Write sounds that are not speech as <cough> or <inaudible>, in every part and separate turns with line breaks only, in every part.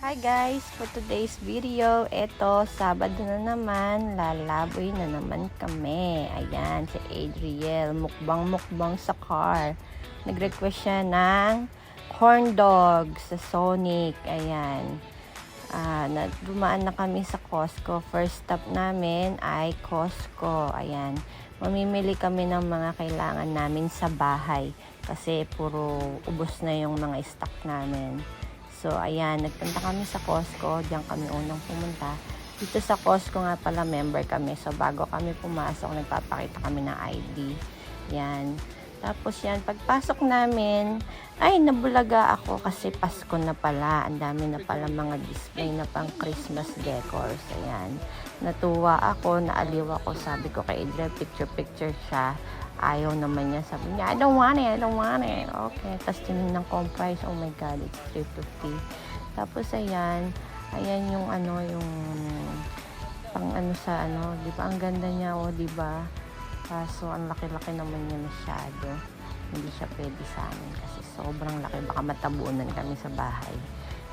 Hi guys! For today's video, eto, Sabado na naman, lalaboy na naman kami. Ayan, si Adriel, mukbang-mukbang sa car. Nag-request siya ng corn dog sa Sonic. Ayan. Ah, na, dumaan na kami sa Costco. First stop namin ay Costco. Ayan. Mamimili kami ng mga kailangan namin sa bahay. Kasi puro ubos na yung mga stock namin. So, ayan, nagpunta kami sa Costco. Diyan kami unang pumunta. Dito sa Costco nga pala, member kami. So, bago kami pumasok, nagpapakita kami ng ID. Yan. Tapos yan, pagpasok namin, ay, nabulaga ako kasi Pasko na pala. Ang dami na pala mga display na pang Christmas decors. Ayan. Natuwa ako, naaliw ako. Sabi ko kay Adriel, picture-picture siya ayaw naman niya. Sabi niya, I don't want it, I don't want it. Okay. Tapos tinignan ko ang price. Oh my God, it's 350. Tapos ayan, ayan yung ano, yung pang ano sa ano, di ba? Ang ganda niya, oh, di ba? Kaso ang laki-laki naman niya masyado. Hindi siya pwede sa amin kasi sobrang laki. Baka matabunan kami sa bahay.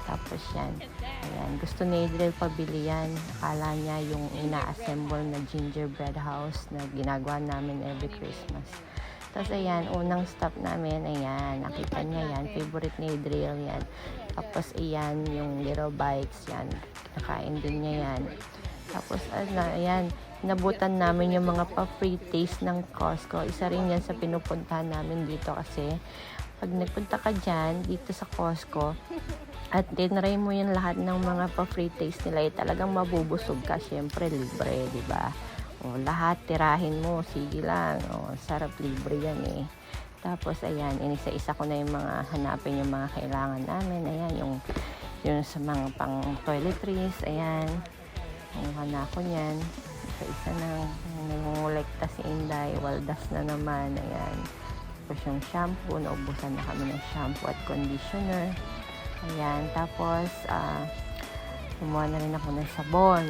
Tapos yan, ayan, gusto ni Adriel pabili yan. Akala niya yung ina-assemble na gingerbread house na ginagawa namin every Christmas. Tapos ayan, unang stop namin, ayan, nakita niya yan, favorite ni Adriel yan. Tapos ayan, yung little bites yan, kinakain din niya yan. Tapos ano, ayan, nabutan namin yung mga pa-free taste ng Costco. Isa rin yan sa pinupuntahan namin dito kasi pag nagpunta ka dyan, dito sa Costco, at tinry mo yung lahat ng mga pa-free taste nila, eh, talagang mabubusog ka. Siyempre, libre, di ba? O, lahat, tirahin mo, sige lang. O, sarap, libre yan eh. Tapos, ayan, inisa-isa ko na yung mga hanapin yung mga kailangan namin. Ayan, yung, yung sa mga pang toiletries, ayan. Kumuha na ako niyan. Isa-isa na nangungulekta si Inday. Waldas na naman, ayan. Tapos yung shampoo, naubusan na kami ng shampoo at conditioner. Ayan, tapos, ah, kumuha na rin ako ng sabon.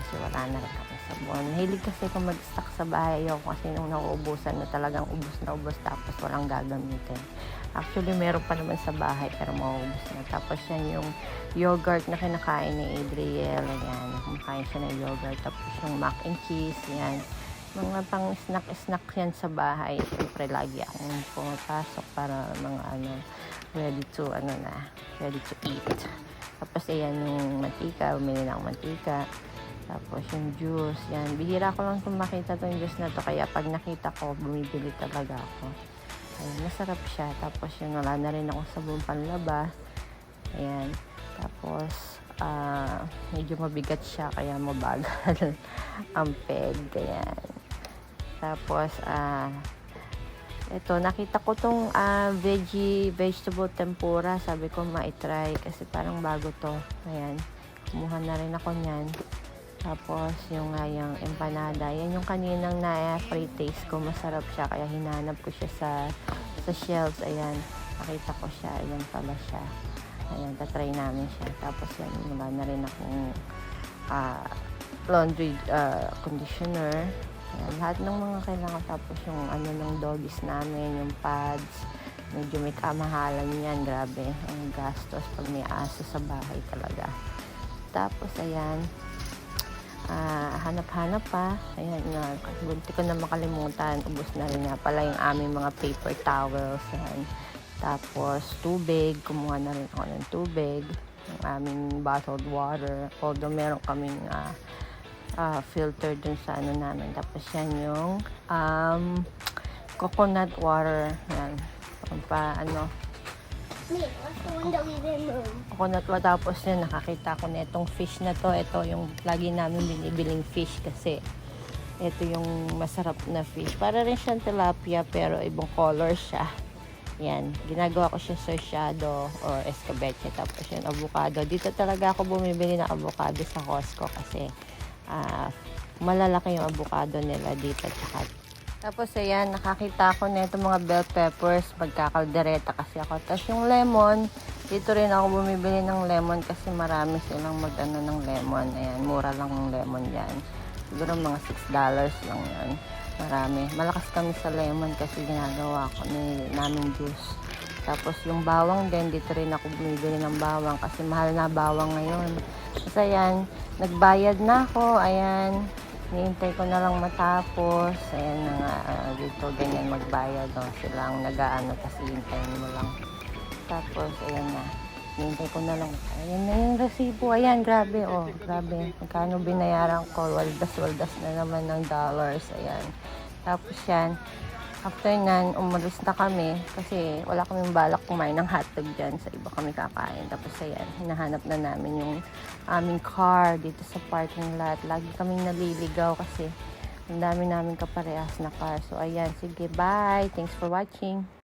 Kasi wala na rin ako sabon. Hilig kasi kung mag-stock sa bahay ako kasi nung nauubusan na talagang ubos na ubos tapos walang gagamitin. Actually, meron pa naman sa bahay pero mauubos na. Tapos yan yung yogurt na kinakain ni Adriel. Ayan, kumakain siya ng yogurt. Tapos yung mac and cheese, yan. Mga pang snack-snack yan sa bahay. Siyempre, lagi akong pumapasok para mga ano, ready to, ano na, ready to eat. Tapos, ayan yung mantika. Bumili na akong mantika. Tapos, yung juice. Yan. Bihira ko lang itong makita itong juice na to. Kaya, pag nakita ko, bumibili talaga ako. Ayan, masarap siya. Tapos, yun, wala na rin ako sabon panlaba. Ayan. Tapos, ah, medyo mabigat siya. Kaya, mabagal <laughs> ang peg. Ayan. Tapos, ah, ito, nakita ko tong ah, veggie, vegetable tempura. Sabi ko, ma-try kasi parang bago to. Ayan. Kumuha na rin ako niyan. Tapos, yung nga yung empanada. Yan yung kaninang na free taste ko. Masarap siya. Kaya hinanap ko siya sa, sa shelves. Ayan. Nakita ko siya. Ayan pala siya. Ayan, tatry namin siya. Tapos, yan, wala na rin akong ah, laundry ah, conditioner. Ayan, lahat ng mga kailangan. Tapos, yung ano ng doggies namin, yung pads. Medyo may kamahalan yan. Grabe. Ang gastos pag may aso sa bahay talaga. Tapos, ayan. Ah, hanap-hanap pa. Ayan na, bunti ko na makalimutan. Ubus na rin nga pala yung aming mga paper towels. Ayan. Tapos, tubig. Kumuha na rin ako ng tubig. Yung aming bottled water. Although meron kaming ah, ah, filter dun sa ano namin. Tapos yan yung um, coconut water. Yan. Pa, ano, coconut water. Tapos yun, nakakita ko na itong fish na to. Ito yung lagi namin binibiling fish kasi ito yung masarap na fish. Para rin siyang tilapia pero ibang color siya. Yan. Ginagawa ko siya surshado or escabeche. Tapos yung avocado. Dito talaga ako bumibili ng avocado sa Costco kasi ah, malalaki yung avocado nila dito. Tsaka tapos ayan, nakakita ako na itong mga bell peppers, magkakaldereta kasi ako. Tapos yung lemon, dito rin ako bumibili ng lemon kasi marami silang magano ng lemon. Ayan, mura lang ng lemon yan. Siguro mga $6 lang yan. Marami. Malakas kami sa lemon kasi ginagawa ko ni namin juice. Tapos yung bawang din, dito rin ako bumibili ng bawang kasi mahal na bawang ngayon. Kasi ayan, nagbayad na ako. Ayan, Nihintay ko na lang matapos. Ayan na nga, ah, dito ganyan magbayad. No? Silang nag-aano, kasi hintayin mo lang. Tapos, ayan na. Nihintay ko na lang. Ayan na yung resibo. Ayan, grabe, oh. Grabe. Magkano binayaran ko. Waldas-waldas na naman ng dollars. Ayan. Tapos yan, after nan, umalis na kami kasi wala kaming balak kumain ng hotdog dyan. Sa iba kami kakain. Tapos ayan, hinahanap na namin yung aming car dito sa parking lot. Lagi kaming naliligaw kasi ang dami namin kaparehas na car. So ayan, sige, bye. Thanks for watching.